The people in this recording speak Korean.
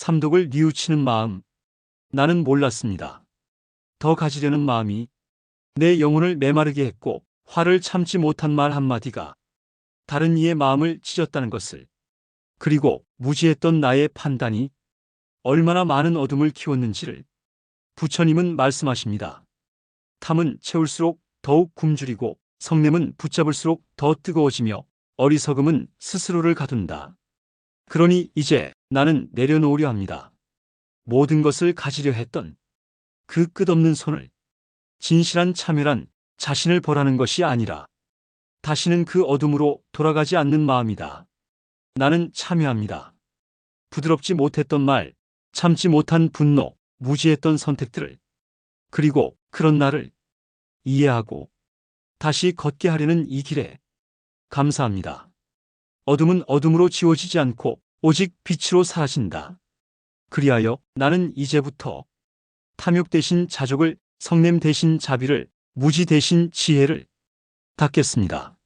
삼독을 뉘우치는 마음. 나는 몰랐습니다. 더 가지려는 마음이 내 영혼을 메마르게 했고 화를 참지 못한 말 한마디가 다른 이의 마음을 찢었다는 것을 그리고 무지했던 나의 판단이 얼마나 많은 어둠을 키웠는지를 부처님은 말씀하십니다. 탐은 채울수록 더욱 굶주리고 성냄은 붙잡을수록 더 뜨거워지며 어리석음은 스스로를 가둔다. 그러니 이제 나는 내려놓으려 합니다. 모든 것을 가지려 했던 그 끝없는 손을 진실한 참여란 자신을 벌하는 것이 아니라 다시는 그 어둠으로 돌아가지 않는 마음이다. 나는 참여합니다. 부드럽지 못했던 말, 참지 못한 분노, 무지했던 선택들을 그리고 그런 나를 이해하고 다시 걷게 하려는 이 길에 감사합니다. 어둠은 어둠으로 지워지지 않고 오직 빛으로 사라진다. 그리하여 나는 이제부터 탐욕 대신 자족을 성냄 대신 자비를 무지 대신 지혜를 닦겠습니다.